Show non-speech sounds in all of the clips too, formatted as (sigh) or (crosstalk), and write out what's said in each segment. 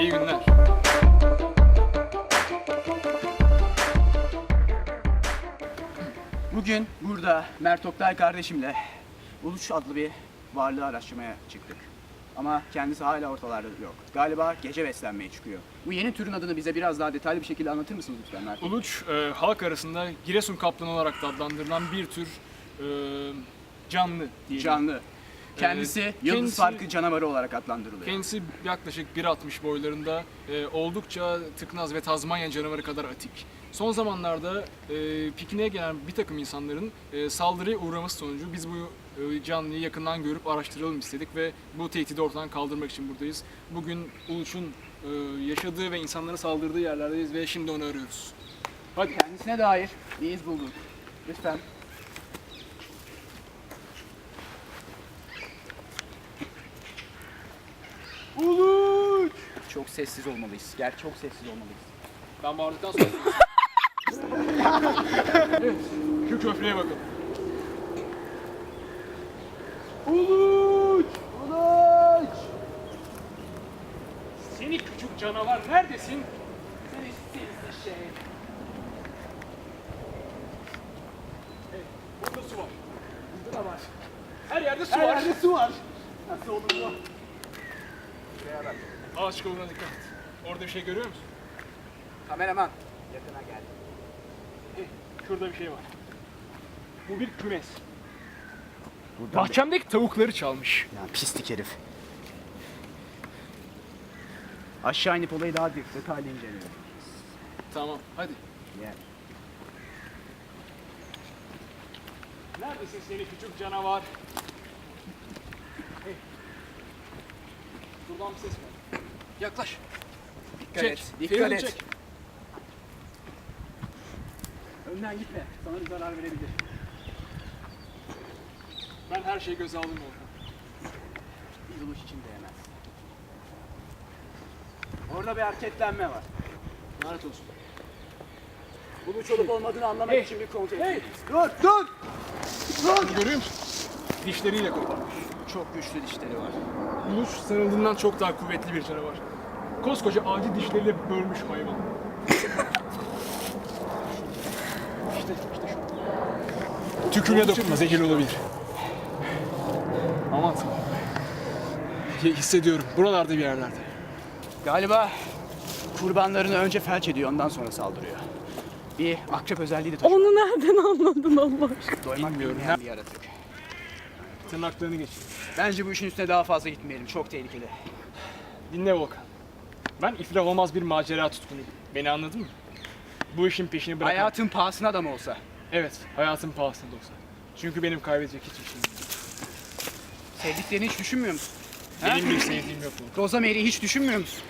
İyi günler. Bugün burada Mert Oktay kardeşimle Uluç adlı bir varlığı araştırmaya çıktık. Ama kendisi hala ortalarda yok. Galiba gece beslenmeye çıkıyor. Bu yeni türün adını bize biraz daha detaylı bir şekilde anlatır mısınız lütfen Mert? Uluç e, halk arasında Giresun kaplanı olarak da adlandırılan bir tür e, canlı diyelim. Canlı. Kendisi Yıldız kendisi- Parkı canavarı olarak adlandırılıyor. Kendisi yaklaşık 1.60 boylarında, e, oldukça tıknaz ve Tazmanya canavarı kadar atik. Son zamanlarda e, pikniğe gelen bir takım insanların e, saldırıya uğraması sonucu biz bu e, canlıyı yakından görüp araştıralım istedik ve bu tehdidi ortadan kaldırmak için buradayız. Bugün Uluç'un e, yaşadığı ve insanlara saldırdığı yerlerdeyiz ve şimdi onu arıyoruz. Hadi. Kendisine dair bir iz bulduk. Lütfen. Çok sessiz olmalıyız. Gel çok sessiz olmalıyız. Ben bağırdıktan sonra... evet, (laughs) şu köprüye bakalım. Uluç! Uluç! Seni küçük canavar neredesin? Seni sinsi şey. Evet, burada su var. Burada da var. Her yerde su Her var. yerde su var. Nasıl olur bu? Ağaç kavuğuna dikkat et. Orada bir şey görüyor musun? Kameraman. Yakına gel. Eh, Şurada bir şey var. Bu bir kümes. Bahçemdeki tavukları çalmış. Ya pislik herif. Aşağı inip olayı daha detaylı inceleyelim. Tamam, hadi. Gel. Neredesin seni küçük canavar? Buradan bir ses var. Yaklaş. Dikkat Çek. et. Dikkat Feridun et. çek. Önden gitme. Sana bir zarar verebilir. Ben her şeyi göze aldım orada. Bir uluş için değmez. Orada bir hareketlenme var. Lanet olsun. Uluç olup olmadığını anlamak Hey. için bir kontrol Hey. Dur, dur! Dur! Görüyor musun? Dişleriyle koparmış. Çok güçlü dişleri var. Uluç sanıldığından çok daha kuvvetli bir canavar. Koskoca ağacı dişleriyle bölmüş hayvan. (laughs) işte, işte şu. Tükürüğe dokunma, zehirli olabilir. Aman tanrım. Hi- Hissediyorum, buralarda bir yerlerde. Galiba kurbanlarını önce felç ediyor, ondan sonra saldırıyor. Bir akrep özelliği de taşıyor. Onu nereden anladın Allah aşkına? Doymak bilmiyorum. bilmeyen bir yaratık. Tırnaklarını geç. Bence bu işin üstüne daha fazla gitmeyelim. Çok tehlikeli. Dinle Volkan. Ben iflah olmaz bir macera tutkunuyum. Beni anladın mı? Bu işin peşini bırak. Hayatın pahasına da mı olsa? Evet, hayatın pahasına da olsa. Çünkü benim kaybedecek hiçbir şeyim yok. Sevdiklerini hiç düşünmüyor musun? Ha? Benim bir sevdiğim yok Volkan. Rosa Mary'i hiç düşünmüyor musun?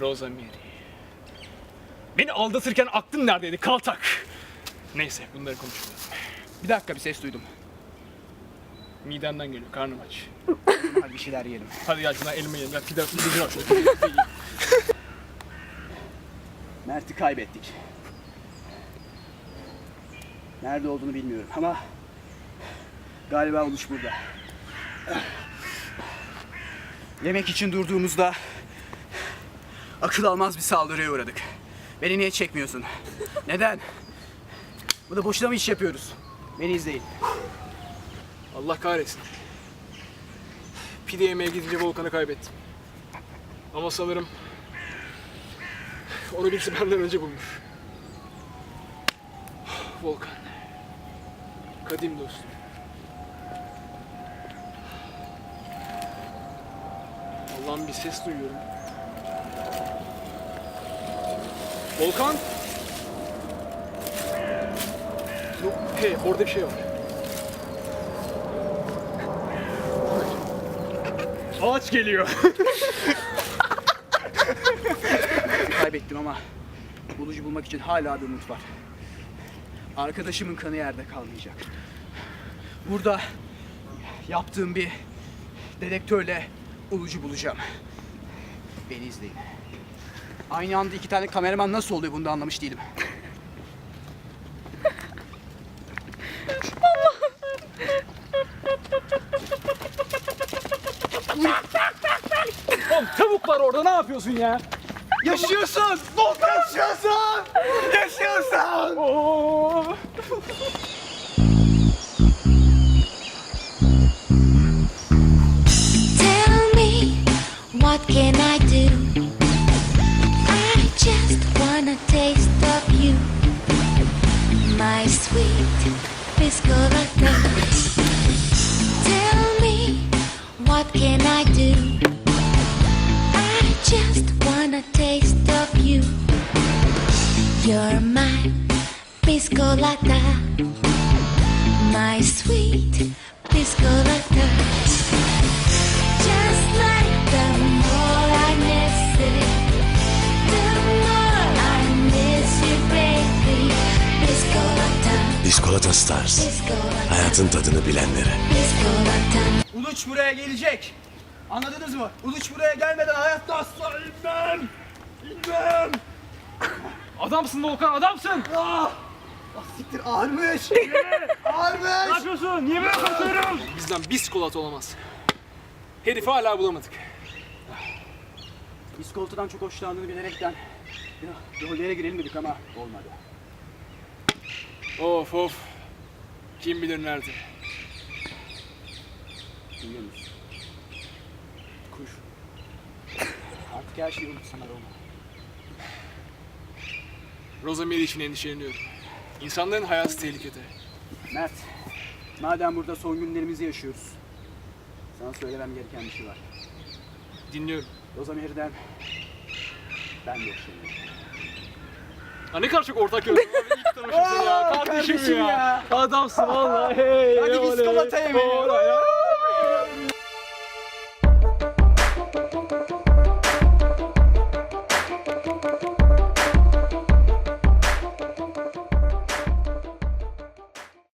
Rosa Mary. Beni aldatırken aklın neredeydi kaltak? Neyse bunları konuşalım. Bir dakika bir ses duydum. Midemden geliyor, karnım aç. (laughs) Hadi bir şeyler yiyelim. Hadi gel şuna elma yiyelim. Ya pide, pideci var şöyle. (laughs) Mert'i kaybettik. Nerede olduğunu bilmiyorum ama galiba uluş burada. Yemek için durduğumuzda akıl almaz bir saldırıya uğradık. Beni niye çekmiyorsun? Neden? Bu da boşuna mı iş yapıyoruz? Beni izleyin. Allah kahretsin. Pide yemeye gidince Volkan'ı kaybettim. Ama sanırım onu birisi benden önce bulmuş. Volkan. Kadim dostum. Allah'ım bir ses duyuyorum. Volkan! Yok, hey, orada bir şey var. Ağaç geliyor. (laughs) Kaybettim ama bulucu bulmak için hala bir umut var. Arkadaşımın kanı yerde kalmayacak. Burada yaptığım bir dedektörle ulucu bulacağım. Beni izleyin. Aynı anda iki tane kameraman nasıl oluyor bunu da anlamış değilim. (laughs) var orada ne yapıyorsun ya? Yaşıyorsun! Yaşıyorsun! Yaşıyorsun! Oo. Tell me, what can I do? I just wanna taste of you, my sweet biscolata. You're my sweet biscolata. Just like the more I miss it, the more I miss you, baby. Biscolata, Biskolata Stars. Hayatın tadını bilenlere. Uluç buraya gelecek. Anladınız mı? Uluç buraya gelmeden hayatta asla Adamsın Volkan adamsın. Ah siktir ağırmış. ağırmış. (laughs) yapıyorsun? Niye böyle konuşuyorum? Bizden biskolata olamaz. Herifi hala bulamadık. Biskolatadan çok hoşlandığını bilerekten ya, rollere girelim dedik ama olmadı. Of of. Kim bilir nerede? Biliyor musun? Kuş. Artık her şeyi unutsana Roma. Rosemary için endişeleniyorum. İnsanların hayatı tehlikede. Mert, madem burada son günlerimizi yaşıyoruz, sana söylemem gereken bir şey var. Dinliyorum. Rozameri'den ben de hoşlanıyorum. Ha ne kadar çok ortak. İyi ki tanışmışsın ya. Kardeşim, kardeşim ya. ya. Adamsın vallahi. Hey, Hadi oley. biskolata yemeği. Oley,